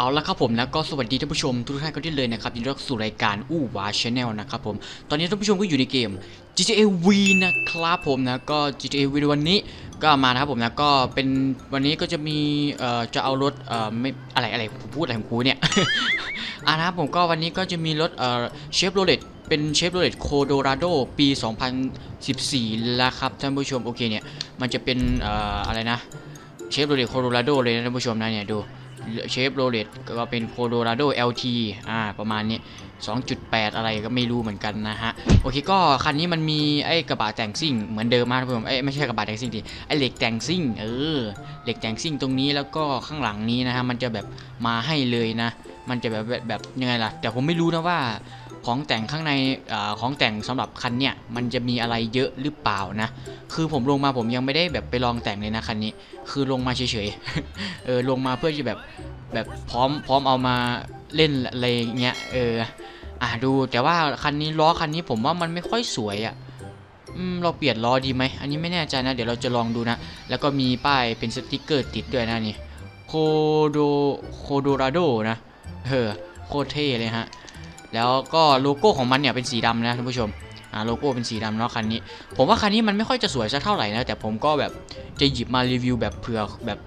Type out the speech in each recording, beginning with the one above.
เอาละครับผมนะก็สวัสดีท่านผู้ชมทุกท่านกันด้เลยนะครับยินดีต้อนรับสู่รายการอู้วาชาแนลนะครับผมตอนนี้ท่านผู้ชมก็อยู่ในเกม GTA V นะครับผมนะก็ GTA V วันนี้ก็มานะครับผมนะก็เป็นวันนี้ก็จะมีเอ่อจะเอารถเอ่อไม่อะไรอะไรผมพูดอะไรของกูเนี่ยอ่านะครับผมก็วันนี้ก็จะมีรถเอ่อเชฟโรเลตเป็นเชฟโรเลตโคโดราโดปี 2014แล้วครับท่านผู้ชมโอเคเนี่ยมันจะเป็นเอ่ออะไรนะเชฟโรเลตโคโดราโดเลยนะท่านผู้ชมนะเนี่ยดู เชฟโรเลตก็เป็นโคโ o ราโด LT อ่าประมาณนี้ 2.8 อะไรก็ไม่รู้เหมือนกันนะฮะ โอเคก็คันนี้มันมีไอ้กระบะแต่งซิ่งเหมือนเดิมมากท่านผู้ชมเอ้ไม่ใช่กระบะแต่งซิ่งดิไอ้เหล็กแต่งซิ่งเออเหล็กแต่งซิ่งตรงนี้แล้วก็ข้างหลังนี้นะฮะมันจะแบบมาให้เลยนะ มันจะแบบแบบยังไงล่ะ แต่ผมไม่รู้นะว่า ของแต่งข้างในอของแต่งสำหรับคันเนี้ยมันจะมีอะไรเยอะหรือเปล่านะ คือผมลงมาผมยังไม่ได้แบบไปลองแต่งเลยนะคันนี้ คือลงมาเฉยๆเออลงมาเพื่อที่แบบแบบพร้อมพร้อมเอามาเล่นอะไรเงี้ยเอออะดูแต่ว่าคันนี้ล้อคันนี้ผมว่ามันไม่ค่อยสวยอะ่ะอืมเราเปลี่ยนล้อดีไหม อันนี้ไม่แน่ใจนะ เดี๋ยวเราจะลองดูนะ แล้วก็มีป้ายเป็นสติกเกอร์ติดด้วยนะนี่ โคโด โคโดราโดนะ เออ โคเท่เลยฮะ แล้วก็โลโก้ของมันเนี่ยเป็นสีดำนะท่านผู้ชมอ่าโลโก้เป็นสีดำเนาะคันนี้ ผมว่าคันนี้มันไม่ค่อยจะสวยสักเท่าไหร่นะแต่ผมก็แบบจะหยิบมารีวิวแบบเผื่อแบบ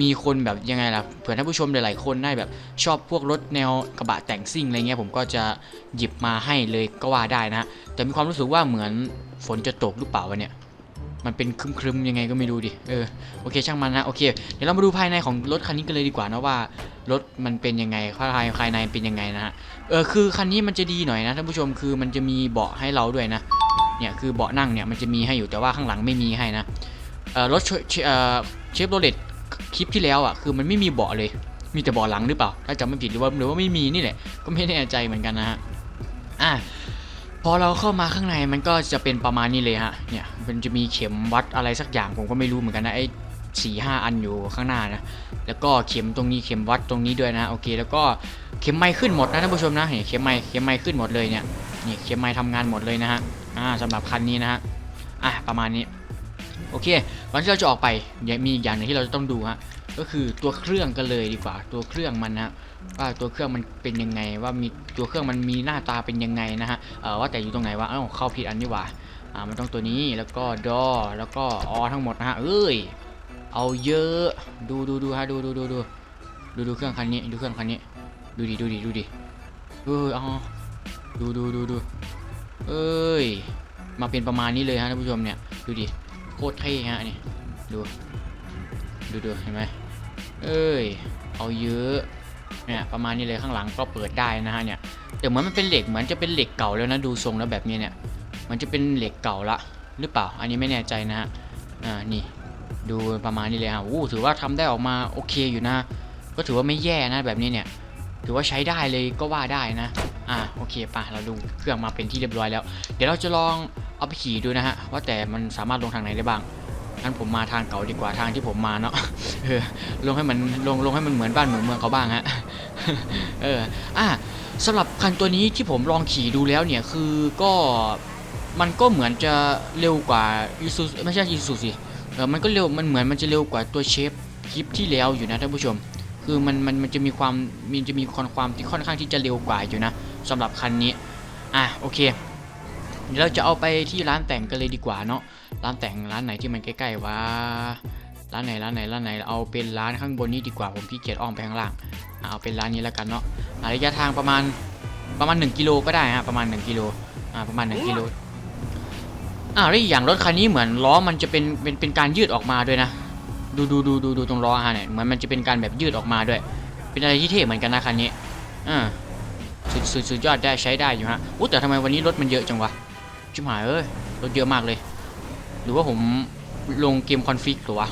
มีคนแบบยังไงล่ะเผื่อท่านผู้ชมหลายๆคนได้แบบชอบพวกรถแนวกระบะแต่งซิ่งอะไรเงี้ยผมก็จะหยิบมาให้เลยก็ว่าได้นะฮะแต่มีความรู้สึกว่าเหมือนฝนจะตกหรือเปล่าวะเนี่ย มันเป็นครึมๆยังไงก็ไม่รู้ดิ เออ โอเคช่างมันนะ โอเค เดี๋ยวเรามาดูภายในของรถคันนี้กันเลยดีกว่านะว่ารถมันเป็นยังไงภายภายในเป็นยังไงนะฮะ เออ คือคันนี้มันจะดีหน่อยนะท่านผู้ชม คือมันจะมีเบาะให้เราด้วยนะ เนี่ยคือเบาะนั่งเนี่ยมันจะมีให้อยู่แต่ว่าข้างหลังไม่มีให้นะ เออรถเออเชฟโรเลตคลิปที่แล้วอะคือมันไม่มีเบาะเลย มีแต่เบาะหลังหรือเปล่า ถ้าจำไม่ผิดหรือว่าหรือว่าไม่มีนี่แหละ ก็ไม่แน่ใจเหมือนกันนะฮะ อะ พอเราเข้ามาข้างในมันก็จะเป็นประมาณนี้เลยฮะ เนี่ยมันจะมีเข็มวัดอะไรสักอย่างผมก็ไม่รู้เหมือนกันนะไอ้สี่ห้าอันอยู่ข้างหน้านะ แล้วก็เข็มตรงนี้เข็มวัดตรงนี้ด้วยนะโอเค แล้วก็เข็มไม้ขึ้นหมดนะท่านผู้ชมนะเห็นเข็มไม้เข็มไม้ขึ้นหมดเลยเนี่ยนี่เข็มไม้ทำงานหมดเลยนะฮะอ่าสำหรับคันนี้นะฮะอะประมาณนี้โอเคก่อนที่เราจะออกไปมีอีกอย่างหนึงที่เราจะต้องดูฮะ ก็คือตัวเครื่องกันเลยดีกว่า ตัวเครื่องมันนะว่าตัวเครื่องมันเป็นยังไง ว่ามีตัวเครื่องมันมีหน้าตาเป็นยังไงนะฮะเออว่าแต่อยู่ตรงไหนวะเอ้าเข้าผิดอันนี่หว่าอ่ามันต้องตัวนี้แล้วก็ดอแล้วก็ออทั้งหมดนะฮะเอ้ยเอาเยอะดูดูดูฮะดูดูดูดูดูดูเครื่องคันนี้ดูเครื่องคันนี้ ดูดิดูดิดูดิเออเอาดูดูดูดูเอ้ยมาเป็นประมาณนี้เลยฮะท่านผู้ชมเนี่ยดูดิโคตรเท่ฮะนี่ดูดูดูเห็นไหม เอ้ย เอาเยอะ เนี่ยประมาณนี้เลยข้างหลังก็เปิดได้นะฮะเนี่ย แต่เหมือนมันเป็นเหล็กเหมือนจะเป็นเหล็กเก่าแล้วนะดูทรงแล้วแบบนี้เนี่ย มันจะเป็นเหล็กเก่าละหรือเปล่า อันนี้ไม่แน่ใจนะฮะ อ่า นี่ ดูประมาณนี้เลยฮะอู้ถือว่าทำได้ออกมาโอเคอยู่นะ ก็ถือว่าไม่แย่นะแบบนี้เนี่ย ถือว่าใช้ได้เลยก็ว่าได้นะ อ่า โอเคป่ะ เราดูเครื่องมาเป็นที่เรียบร้อยแล้ว เดี๋ยวเราจะลองเอาไปขี่ดูนะฮะ ว่าแต่มันสามารถลงทางไหนได้บ้าง งั้นผมมาทางเก่าดีกว่าทางที่ผมมาเนาะเออลงให้มันลงลงให้มันเหมือนบ้านเหมือนเมืองเขาบ้างฮะเอออะสำหรับคันตัวนี้ที่ผมลองขี่ดูแล้วเนี่ยคือก็มันก็เหมือนจะเร็วกว่าอีซูไม่ใช่อีซูสิเออมันก็เร็วมันเหมือนมันจะเร็วกว่าตัวเชฟคลิปที่แล้วอยู่นะท่านผู้ชม คือมันมันมันจะมีความมันจะมีความความที่ค่อนข้างที่จะเร็วกว่าอยู่นะสำหรับคันนี้อะโอเคเดี๋ยวเราจะเอาไปที่ร้านแต่งกันเลยดีกว่าเนาะ ร้านแต่งร้านไหนที่มันใกล้ๆว่าร้านไหนร้านไหนร้านไหนเอาเป็นร้านข้างบนนี้ดีกว่าผมขี้เกียจอ้อมไปข้างล่างเอาเป็นร้านนี้แล้วกันเนาะระยะทางประมาณประมาณ 1กิโลก็ได้ฮะประมาณ 1กิโลอ่าประมาณ 1กิโลอ่าแล้วอีกอย่างรถคันนี้เหมือนล้อมันจะเป็นเป็นเป็นการยืดออกมาด้วยนะ ดูดูดูดูดูตรงล้อฮะเนี่ยเหมือนมันจะเป็นการแบบยืดออกมาด้วย เป็นอะไรที่เท่เหมือนกันนะคันนี้อ่าสุดสุดสุดยอดได้ใช้ได้อยู่ฮะอู้แต่ทำไมวันนี้รถมันเยอะจังวะชิบหายเอ้ยรถเยอะมากเลย หรือว่าผมลงเกมคอนฟิกหรือวะ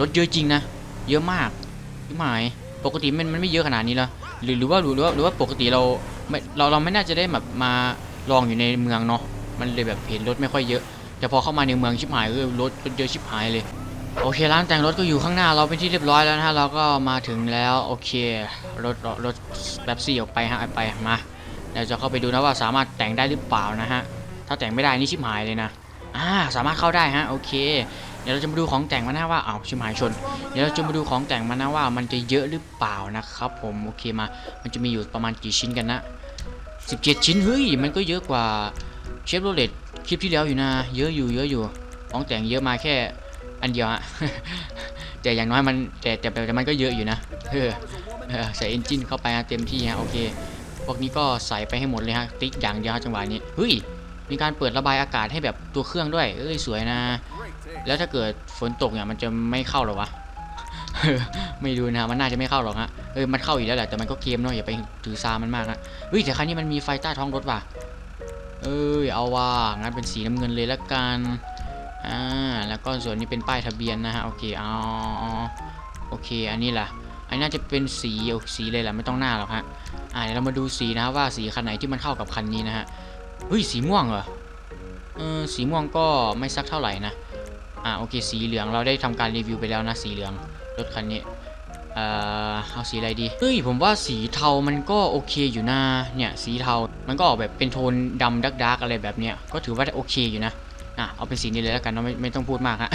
รถเยอะจริงนะ เยอะมากชิบหายปกติมันมันไม่เยอะขนาดนี้ล้วหรือหรือว่าหรือว่าหรือว่าปกติเราไม่เราเราไม่น่าจะได้แบบมาลองอยู่ในเมืองเนาะมันเลยแบบเห็นรถไม่ค่อยเยอะ แต่พอเข้ามาในเมืองชิบหายเออรถรถเยอะชิบหายเลยโอเคร้านแต่งรถก็อยู่ข้างหน้าเราเป็นที่เรียบร้อยแล้วนะฮะเราก็มาถึงแล้วโอเครถรถรถแบบซี่ออกไปฮะไปมาเดี๋ยวจะเข้าไปดูนะว่าสามารถแต่งได้หรือเปล่านะฮะถ้าแต่งไม่ได้นี่ชิบหายเลยนะ อ่าสามารถเข้าได้ฮะโอเค เดี๋ยวเราจะมาดูของแต่งมันนะว่าอ้าวชิมหายชน เดี๋ยวเราจะมาดูของแต่งมันนะว่า มันจะเยอะหรือเปล่านะครับ ผมโอเคมา มันจะมีอยู่ประมาณกี่ชิ้นกันนะ17 ชิ้นเฮ้ยมันก็เยอะกว่าเชฟโรเลตคลิปที่แล้วอยู่นะ เยอะอยู่เยอะอยู่ของแต่งเยอะมาแค่อันเดียวฮะแต่อย่างน้อยมันแต่แต่แต่มันก็เยอะอยู่นะเออใส่เอนจินเข้าไปฮะเต็มที่ฮะโอเคพวกนี้ก็ใส่ไปให้หมดเลยฮะติ๊กอย่างเดียวจังหวะนี้เฮ้ย มีการเปิดระบายอากาศให้แบบตัวเครื่องด้วย เอ้ยสวยนะ แล้วถ้าเกิดฝนตกเนี่ยมันจะไม่เข้าหรอวะ ไม่รู้นะมันน่าจะไม่เข้าหรอกฮะ เออมันเข้าอยู่แล้วแหละแต่มันก็เกมเนาะอย่าไปถือซามันมากฮะเฮ้ยแต่ครั้นี้มันมีไฟใต้ท้องรถว่ะ เอ้ยเอาว่างั้นเป็นสีน้ำเงินเลยละกัน อ่าแล้วก็ส่วนนี้เป็นป้ายทะเบียนนะฮะโอเคเอาเอโอเคอันนี้ล่ะอันนี้น่าจะเป็นสีเอสีเลยแหละไม่ต้องหน้าหรอกฮะ อ่าเดี๋ยวเรามาดูสีนะว่าสีคันไหนที่มันเข้ากับคันนี้นะฮะ เฮ้ยสีม่วงเหรอเออสีม่วงก็ไม่สักเท่าไหร่นะอ่าโอเคสีเหลืองเราได้ทำการรีวิวไปแล้วนะสีเหลืองรถคันนี้เอ่อเอาสีอะไรดีเฮ้ยผมว่าสีเทามันก็โอเคอยู่นะเนี่ยสีเทามันก็ออกแบบเป็นโทนดำดักดักอะไรแบบเนี้ยก็ถือว่าโอเคอยู่นะอะเอาเป็นสีนี้เลยแล้วกันเนาะไม่ไม่ต้องพูดมากฮะ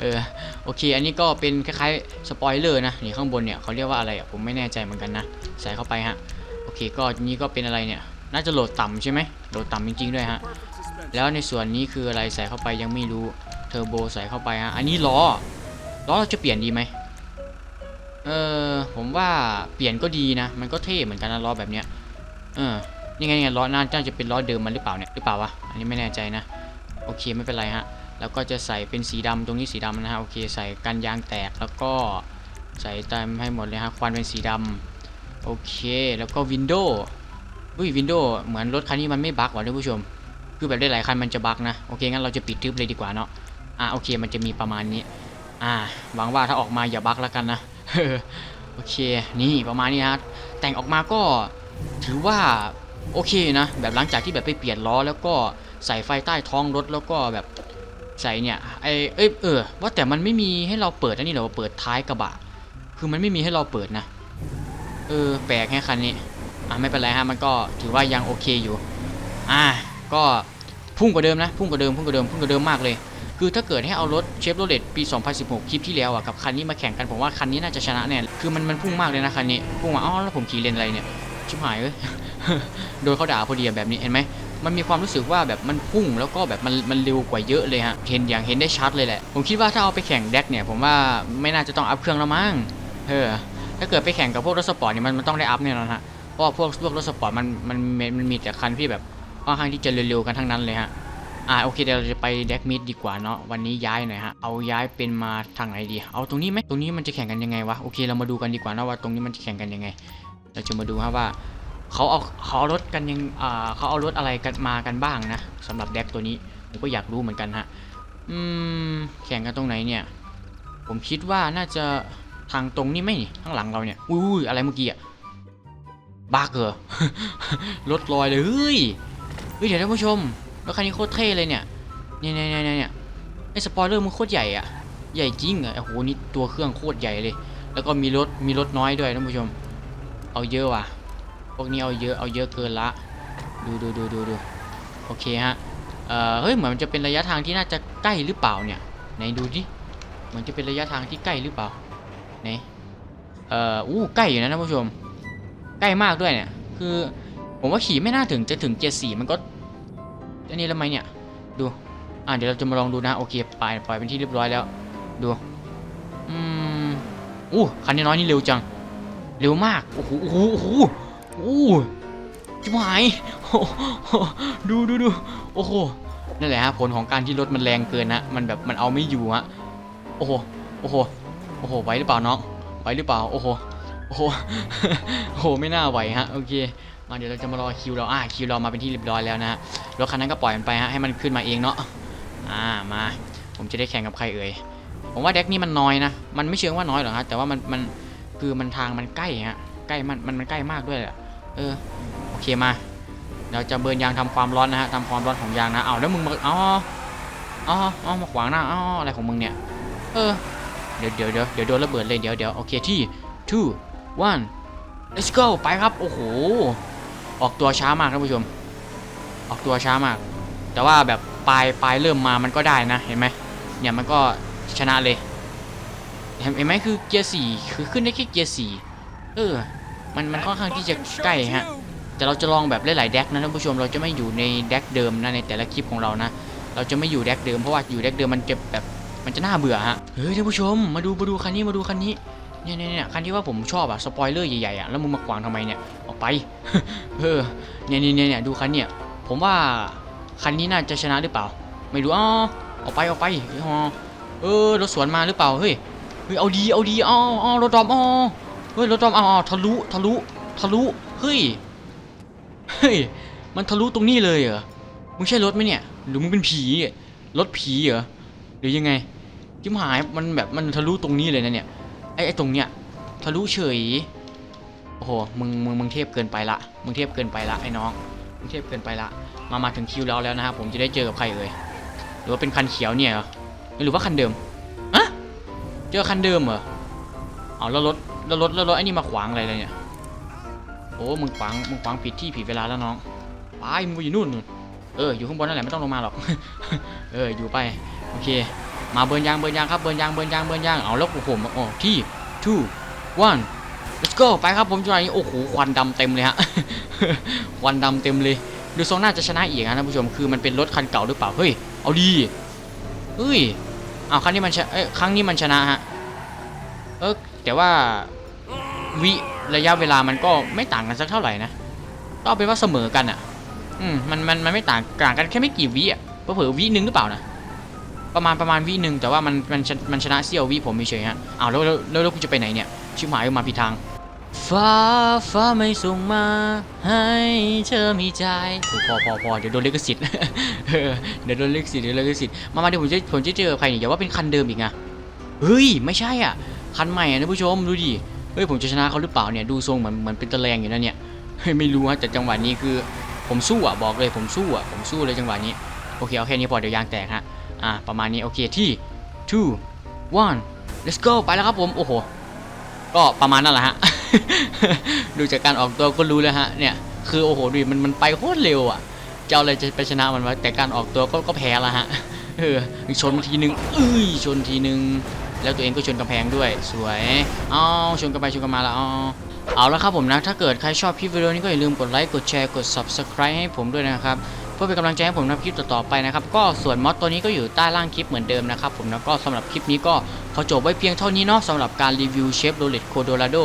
เออโอเค อันนี้ก็เป็นคล้ายๆสปอยเลอร์นะนี่ข้างบนเนี่ยเขาเรียกว่าอะไรอะผมไม่แน่ใจเหมือนกันนะใส่เข้าไปฮะโอเคก็นี้ก็เป็นอะไรเนี่ย น่าจะโหลดต่ำใช่ไหมโหลดต่ำจริงๆด้วยฮะ แล้วในส่วนนี้คืออะไรใส่เข้าไปยังไม่รู้ เทอร์โบใส่เข้าไปฮะ อันนี้ล้อ ล้อเราจะเปลี่ยนดีไหมเออผมว่าเปลี่ยนก็ดีนะ มันก็เท่เหมือนกันนะล้อแบบเนี้ย เออยังไงยังไงล้อน่าจะเป็นล้อเดิมมันหรือเปล่าเนี่ย หรือเปล่าวะ อันนี้ไม่แน่ใจนะ โอเคไม่เป็นไรฮะ แล้วก็จะใส่เป็นสีดำตรงนี้สีดำนะฮะ โอเคใส่กันยางแตกแล้วก็ใส่เต็มให้หมดเลยฮะ ควันเป็นสีดำโอเค แล้วก็วินโดว์ อุ้ยวินโดว์เหมือนรถคันนี้มันไม่บั๊กว่ะท่านผู้ชม คือแบบได้หลายคันมันจะบั๊กนะ โอเค งั้นเราจะปิดทึบเลยดีกว่าเนาะ อ่าโอเค มันจะมีประมาณนี้ อ่า หวังว่าถ้าออกมาอย่าบั๊กแล้วกันนะ โอเค นี่ประมาณนี้ฮะ แต่งออกมาก็ถือว่าโอเคนะ แบบหลังจากที่แบบไปเปลี่ยนล้อแล้วก็ใส่ไฟใต้ท้องรถแล้วก็แบบใส่เนี่ยไอเอ้ยเออว่าแต่มันไม่มีให้เราเปิดอันนี้เหรอเปิดท้ายกระบะ คือมันไม่มีให้เราเปิดนะ เออ แปลกแค่คันนี้ อะไม่เป็นไรฮะมันก็ถือว่ายังโอเคอยู่ อ่าก็พุ่งกว่าเดิมนะพุ่งกว่าเดิมพุ่งกว่าเดิมพุ่งกว่าเดิมมากเลย คือถ้าเกิดให้เอารถเชฟโรเลตปี 2016 คลิปที่แล้วอะกับคันนี้มาแข่งกันผมว่าคันนี้น่าจะชนะแน่คือมันมันพุ่งมากเลยนะคันนี้พุ่งมาอ๋อแล้วผมขี่เลนอะไรเนี่ยชิบหายเลยโดนเขาด่าพอดีแบบนี้เห็นไหมมันมีความรู้สึกว่าแบบมันพุ่งแล้วก็แบบมันมันเร็วกว่าเยอะเลยฮะเห็นอย่างเห็นได้ชัดเลยแหละ ผมคิดว่าถ้าเอาไปแข่งแดกเนี่ย ผมว่าไม่น่าจะต้องอัพเครื่องแล้วมั้งเออถ้าเกิดไปแข่งกับพวกรถสปอร์ตเนี่ยมันมันต้องได้อัพแน่นอนฮะ เพราะพวกพวกรถสปอร์ตมันมันมันมีแต่คันที่แบบค่อนข้างที่จะเร็วๆกันทั้งนั้นเลยฮะอ่าโอเคเดี๋ยวเราจะไปแดกมิดดีกว่าเนาะวันนี้ย้ายหน่อยฮะเอาย้ายเป็นมาทางไหนดี เอาตรงนี้ไหมตรงนี้มันจะแข่งกันยังไงวะโอเคเรามาดูกันดีกว่านะว่าตรงนี้มันจะแข่งกันยังไง เราจะมาดูฮะว่าเขาเอาเขาเอารถกันยังอ่าเขาเอารถอะไรกันมากันบ้างนะสำหรับแดกตัวนี้ผมก็อยากรู้เหมือนกันฮะอืมแข่งกันตรงไหนเนี่ย ผมคิดว่าน่าจะทางตรงนี้ไหมนี่ข้างหลังเราเนี่ยอุ้ยอะไรเมื่อกี้อะ บักเหรอรถลอยเลยเฮ้ยเฮ้ยเดี๋ยวท่านผู้ชมรถคันนี้โคตรเท่เลยเนี่ยเนี่ยเนี่ยเนี่ยเนี่ยไอ้สปอยเลอร์มันโคตรใหญ่อะใหญ่จริงอะโอ้โหนี่ตัวเครื่องโคตรใหญ่เลย แล้วก็มีรถมีรถน้อยด้วยท่านผู้ชม เอาเยอะว่ะพวกนี้เอาเยอะเอาเยอะเกินละดูดูดูดูดูโอเคฮะเอ่อเฮ้ยเหมือนมันจะเป็นระยะทางที่น่าจะใกล้หรือเปล่าเนี่ยไหนดูดิเหมือนจะเป็นระยะทางที่ใกล้หรือเปล่าไหนเอ่ออู้ใกล้อยู่นะท่านผู้ชม ใกล้มากด้วยเนี่ย คือผมว่าขี่ไม่น่าถึงจะถึงเจ็ดสี่มันก็อันนี้แล้วไหมเนี่ยดูอ่าเดี๋ยวเราจะมาลองดูนะโอเคปล่อยปล่อยเป็นที่เรียบร้อยแล้ว ดูอืมอู้คันนี้น้อยนี่เร็วจัง เร็วมากโอ้โหโอ้โหโอ้โหโอ้จิ๋วหายโอ้โหดูดูดูโอ้โหนั่นแหละฮะผลของการที่รถมันแรงเกินนะมันแบบมันเอาไม่อยู่ฮะโอ้โหโอ้โหโอ้โหไหวหรือเปล่าน้องไหวหรือเปล่าโอ้โห โอ้โหโอ้โหไม่น่าไหวฮะโอเคมาเดี๋ยวเราจะมารอคิวเราอ่าคิวเรามาเป็นที่เรียบร้อยแล้วนะฮะรถคันนั้นก็ปล่อยมันไปฮะให้มันขึ้นมาเองเนาะอ่ามา ผมจะได้แข่งกับใครเอ่ยผมว่าเด็กนี้มันน้อยนะมันไม่เชิงว่าน้อยหรอกฮะแต่ว่ามันมันคือมันทางมันใกล้ฮะใกล้มันมันมันใกล้มากด้วยแหละเออโอเคมาเราจะเบิร์นยางทำความร้อนนะฮะทำความร้อนของยางนะเอาแล้วมึงมาอ๋ออ๋ออ๋อมาขวางหน้าอ๋ออะไรของมึงเนี่ยเออเดี๋ยวเดี๋ยวเดี๋ยวเดี๋ยวโดนระเบิดเลยเดี๋ยวเดี๋ยวโอเคที่ two one let's go ไปครับ โอ้โห ออกตัวช้ามากท่านผู้ชม ออกตัวช้ามาก แต่ว่าแบบปลายปลายเริ่มมามันก็ได้นะ เห็นไหมเนี่ยมันก็ชนะเลยเห็นเห็นไหมคือเกียร์สี่คือขึ้นได้แค่เกียร์สี่เออ มันมันค่อนข้างที่จะใกล้ฮะ แต่เราจะลองแบบหลายๆแดกนะท่านผู้ชม เราจะไม่อยู่ในแดกเดิมนะในแต่ละคลิปของเรานะ เราจะไม่อยู่แดกเดิมเพราะว่าอยู่แดกเดิมมันจะแบบมันจะน่าเบื่อฮะ เฮ้ยท่านผู้ชม มาดูมาดูคันนี้มาดูคันนี้ เนี่ยเนี่ยเนี่ยคันที่ว่าผมชอบอะสปอยเลอร์ใหญ่ๆอะแล้วมึงมาขวางทำไมเนี่ยออกไปเออเนี่ยเนี่ยเนี่ยดูคันเนี่ยผมว่าคันนี้น่าจะชนะหรือเปล่า ไม่รู้อ๋อออกไปออกไปอ๋อเออรถสวนมาหรือเปล่าเฮ้ยเฮ้ยเอาดีเอาดีอ๋ออ๋อรถดอมอ๋อเฮ้ยรถดอมอ๋อทะลุทะลุทะลุเฮ้ยเฮ้ยมันทะลุตรงนี้เลยเหรอมึงใช่รถไหมเนี่ยหรือมึงเป็นผีรถผีเหรอหรือยังไงจิ้มหายมันแบบมันทะลุตรงนี้เลยนะเนี่ย ไอ้ไอ้ตรงเนี้ยทะลุเฉย โอ้โห มึง มึง มึงเทพเกินไปละ มึงเทพเกินไปละไอ้น้อง มึงเทพเกินไปละ มา มาถึงคิวแล้วแล้วนะครับผมจะได้เจอกับใครเอ่ย หรือว่าเป็นคันเขียวเนี่ยเหรอหรือว่าคันเดิมอะเจอคันเดิมเหรอ เอาแล้วรถแล้วรถแล้วรถไอ้นี่มาขวางอะไรเลยเนี่ย โอ้ มึงขวาง มึงขวางผิดที่ผิดเวลาแล้วน้อง ไป มึงอยู่นู่น เออ อยู่ข้างบนนั่นแหละไม่ต้องลงมาหรอก เออ อยู่ไป โอเค มาเบิร์นยางเบิร์นยางครับเบิร์นยางเบิร์นยางเบิร์นยางเอาแล้วโอ้โหโอ้ที่ two one let's go ไปครับผมจุดนี้โอ้โหควันดำเต็มเลยฮะควันดำเต็มเลยดูทรงน่าจะชนะอีกนะท่านผู้ชมคือมันเป็นรถคันเก่าหรือเปล่าเฮ้ยเอาดีเฮ้ยเอาครั้งนี้มันชนะเอ้ยครั้งนี้มันชนะฮะเออแต่ว่าวิระยะเวลามันก็ไม่ต่างกันสักเท่าไหร่นะก็เป็นว่าเสมอกันอะ อืมมันมันมันไม่ต่างต่างกันแค่ไม่กี่วิอะเผลอวินึงหรือเปล่านะ ประมาณประมาณวิหนึ่งแต่ว่ามันมันชนะมันชนะเซี่ยววิผมเฉยฮะอ้าวแล้วแล้วแล้วกูจะไปไหนเนี่ย ชิบหายมาผิดทาง ฟ้าฟ้าไม่ส่งมา ให้เธอมีใจพอพอพอเดี๋ยวโดนลิขสิทธิ์เดี๋ยวโดนลิขสิทธิ์เดี๋ยวโดนลิขสิทธิ์มามาเดี๋ยวผมจะผมจะเจอใครเนี่ยอย่าว่าเป็นคันเดิมอีกนะเฮ้ยไม่ใช่อะคันใหม่อะท่านผู้ชมดูดิเฮ้ยผมจะชนะเขาหรือเปล่าเนี่ยดูทรงเหมือนเหมือนเป็นตะแลงอยู่นะเนี่ยเฮ้ยไม่รู้ฮะแต่จังหวะนี้คือ ผมสู้อะบอกเลยผมสู้อะผมสู้เลยจังหวะนี้โอเคเอาแค่นี้พอเดี๋ยวยางแตกฮะ อะประมาณนี้โอเคที่ two one let's go ไปแล้วครับผมโอ้โหก็ประมาณนั่นแหละฮะดูจากการออกตัวก็รู้แล้วฮะเนี่ยคือโอ้โหดูมันมันไปโคตรเร็วอะจะเอาอะไรจะไปชนะมันวะแต่การออกตัวก็ก็แพ้ละฮะเออชนทีนึงเอ้ยชนทีนึง แล้วตัวเองก็ชนกำแพงด้วย สวยอ้าวชนกันไปชนกันมาแล้วอ๋อเอาละครับผมนะ ถ้าเกิดใครชอบคลิปวิดีโอนี้ก็อย่าลืมกดไลค์กดแชร์กด subscribe ให้ผมด้วยนะครับ เพื่อเป็นกำลังใจให้ผมทำคลิปต่อๆไปนะครับก็ส่วนมอดตัวนี้ก็อยู่ใต้ล่างคลิปเหมือนเดิมนะครับผมแล้วก็สำหรับคลิปนี้ก็ขอจบไว้เพียงเท่านี้เนาะสำหรับการรีวิวเชฟโรเลตโคโดราโด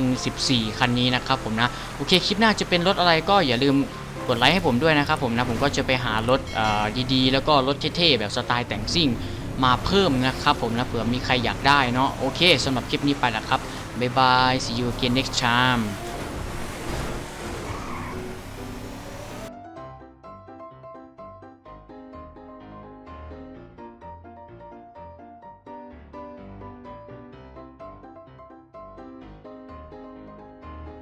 2014 คันนี้นะครับผมนะโอเคคลิปหน้าจะเป็นรถอะไรก็อย่าลืมกดไลค์ให้ผมด้วยนะครับผมนะผมก็จะไปหารถดีๆ แล้วก็รถเท่ๆแบบสไตล์แต่งซิ่งมาเพิ่มนะครับผมนะเผื่อมีใครอยากได้เนาะโอเคสำหรับคลิปนี้ไปล้วครับบ๊ายบาย see you again next time